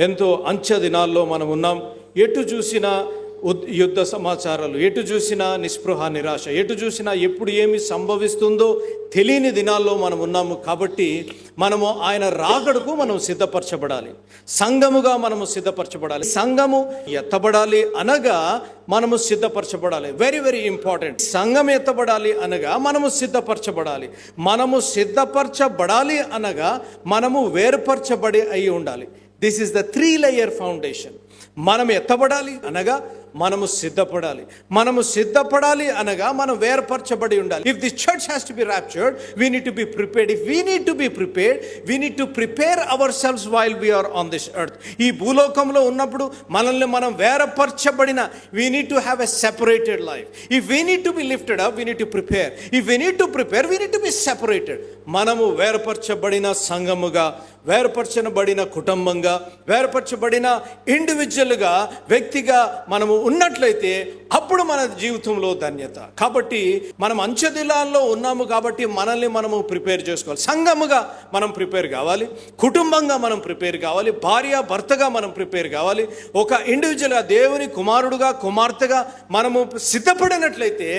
ఎంతో అంచె దినాల్లో మనం ఉన్నాం. ఎటు చూసినా ఉద్- యుద్ధ సమాచారాలు ఎటు చూసినా నిస్పృహ నిరాశ ఎటు చూసినా ఎప్పుడు ఏమి సంభవిస్తుందో తెలియని దినాల్లో మనం ఉన్నాము కాబట్టి మనము ఆయన రాగడకు మనం సిద్ధపరచబడాలి. సంఘముగా మనము సిద్ధపరచబడాలి. సంఘము ఎత్తబడాలి అనగా మనము సిద్ధపరచబడాలి. వెరీ వెరీ ఇంపార్టెంట్ సంఘం ఎత్తబడాలి అనగా మనము సిద్ధపరచబడాలి. మనము సిద్ధపరచబడాలి అనగా మనము వేరుపరచబడి అయి ఉండాలి. This is the three layer foundation మనం ఎత్తబడాలి అనగా మనము సిద్ధపడాలి. మనము సిద్ధపడాలి అనగా మనం వేర్పరచబడి ఉండాలి. If the church has to be raptured we need to be prepared if we need to be prepared we need to prepare our selves while we are on this earth ఈ భూలోకంలో ఉన్నప్పుడు మనల్ని మనం వేరపరచబడిన we need to have a separated life if we need to be lifted up we need to prepare if we need to prepare we need to be separated మనము వేరపరచబడిన సంఘముగా వేరపరచబడిన కుటుంబంగా వేరపరచబడిన ఇండివిజువల్గా వ్యక్తిగా మనము ఉన్నట్లయితే అప్పుడు మన జీవితంలో ధన్యత. కాబట్టి మనం అంచెదిలాల్లో ఉన్నాము కాబట్టి మనల్ని మనము ప్రిపేర్ చేసుకోవాలి. సంఘముగా మనం ప్రిపేర్ కావాలి. కుటుంబంగా మనం ప్రిపేర్ కావాలి. భార్య భర్తగా మనం ప్రిపేర్ కావాలి. ఒక ఇండివిజువల్గా దేవుని కుమారుడుగా కుమార్తెగా మనము సిద్ధపడినట్లయితే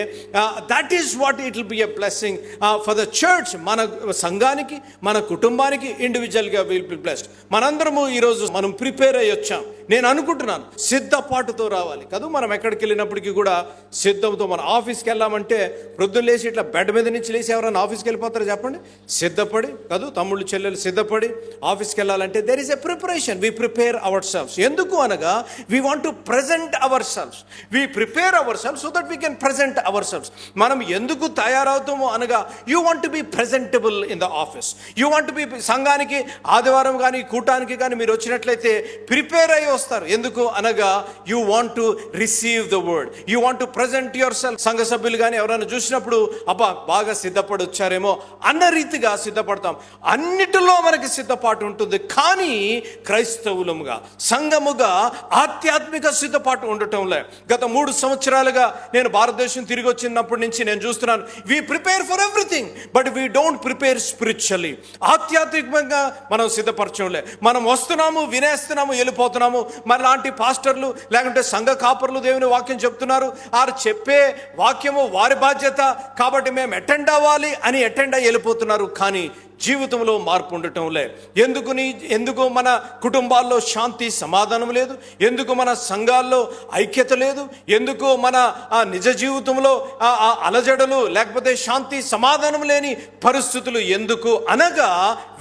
that is what it will be a blessing for the church మన సంఘానికి మన కుటుంబానికి ఇండివిజువల్గా విల్ బి బ్లెస్డ్ మనందరము ఈరోజు మనం ప్రిపేర్ అయ్యి వచ్చాం నేను అనుకుంటున్నాను సిద్ధపాటుతో రావాలి. కాదు మనం ఎక్కడికి వెళ్ళినప్పటికీ కూడా సిద్ధంతో మన ఆఫీస్కి వెళ్ళామంటే ప్రొద్దున లేచి ఇట్లా బెడ్ మీద నుంచి లేచి ఎవరైనా ఆఫీస్కి వెళ్ళిపోతారో చెప్పండి? సిద్ధపడి కాదు తమ్ముళ్ళు చెల్లెలు సిద్ధపడి ఆఫీస్కి వెళ్ళాలంటే there is a preparation we prepare our selves ఎందుకు అనగా we want to present our selves we prepare our self so that we can present our selves మనం ఎందుకు తయారవుతామో అనగా you want to be presentable in the office you want be సంఘానికి ఆదివారం కానీ కూటానికి కానీ మీరు వచ్చినట్లయితే ప్రిపేర్ అయ్యి వస్తారు. ఎందుకు అనగా you want to receive the word you want to present your self సంఘ సభ్యులు కానీ ఎవరైనా చూసినప్పుడు అబ్బా బాగా సిద్ధపడి వచ్చారేమో అన్న రీతిగా సిద్ధపడతాం. అన్నిటిలో మనకి సిద్ధపాటు ఉంటుంది. కానీ క్రైస్తవులముగా సంఘముగా ఆధ్యాత్మిక సిద్ధపాటు ఉండటంలే. గత మూడు సంవత్సరాలుగా నేను భారతదేశం తిరిగి వచ్చినప్పటి నుంచి నేను చూస్తున్నాను. We prepare for everything but we don't prepare spiritually ఆధ్యాత్మికంగా మనం సిద్ధపరచంలే మనం వస్తున్నాము వినేస్తున్నాము వెళ్ళిపోతున్నాము. మరి లాంటి పాస్టర్లు లేకుంటే సంఘ కాపర్లు దేవుని వాక్యం చెప్తున్నారు. వారు చెప్పే వాక్యము వారి బాధ్యత. కాబట్టి మేము అటెండ్ అవ్వాలి అని అటెండ్ అయ్యి వెళ్ళిపోతున్నారు. కానీ జీవితంలో మార్పు ఉండటంలే ఎందుకు నీ ఎందుకు మన కుటుంబాల్లో శాంతి సమాధానం లేదు? ఎందుకు మన సంఘాల్లో ఐక్యత లేదు? ఎందుకు మన ఆ నిజ జీవితంలో ఆ ఆ అలజడలు లేకపోతే శాంతి సమాధానం లేని పరిస్థితులు ఎందుకు అనగా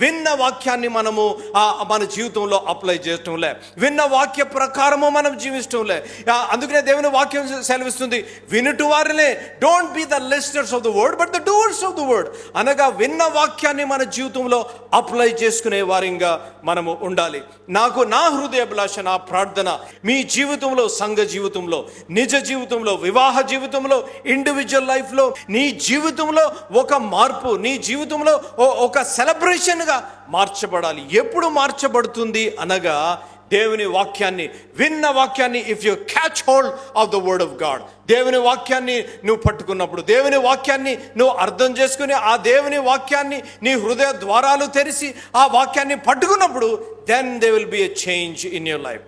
విన్న వాక్యాన్ని మనము మన జీవితంలో అప్లై చేయటం లే. విన్న వాక్య ప్రకారము మనం జీవించటం లే. అందుకనే దేవుని వాక్యం సెలవిస్తుంది వినుటు వారినే don't be the listeners of the word but the doers of the word అనగా విన్న వాక్యాన్ని మన జీవితంలో అప్లై చేసుకునే వారిగా మనము ఉండాలి. నాకు నా హృదయాభిలాష నా ప్రార్థన మీ జీవితంలో సంఘ జీవితంలో నిజ జీవితంలో వివాహ జీవితంలో ఇండివిజువల్ లైఫ్లో నీ జీవితంలో ఒక మార్పు నీ జీవితంలో ఒక సెలబ్రేషన్గా మార్చబడాలి. ఎప్పుడు మార్చబడుతుంది అనగా దేవుని వాక్యాన్ని విన్న వాక్యాన్ని if you catch hold of the word of God దేవుని వాక్యాన్ని నువ్వు పట్టుకున్నప్పుడు దేవుని వాక్యాన్ని నువ్వు అర్థం చేసుకుని ఆ దేవుని వాక్యాన్ని నీ హృదయ ద్వారాలు తెరిచి ఆ వాక్యాన్ని పట్టుకున్నప్పుడు then they will be a change in your life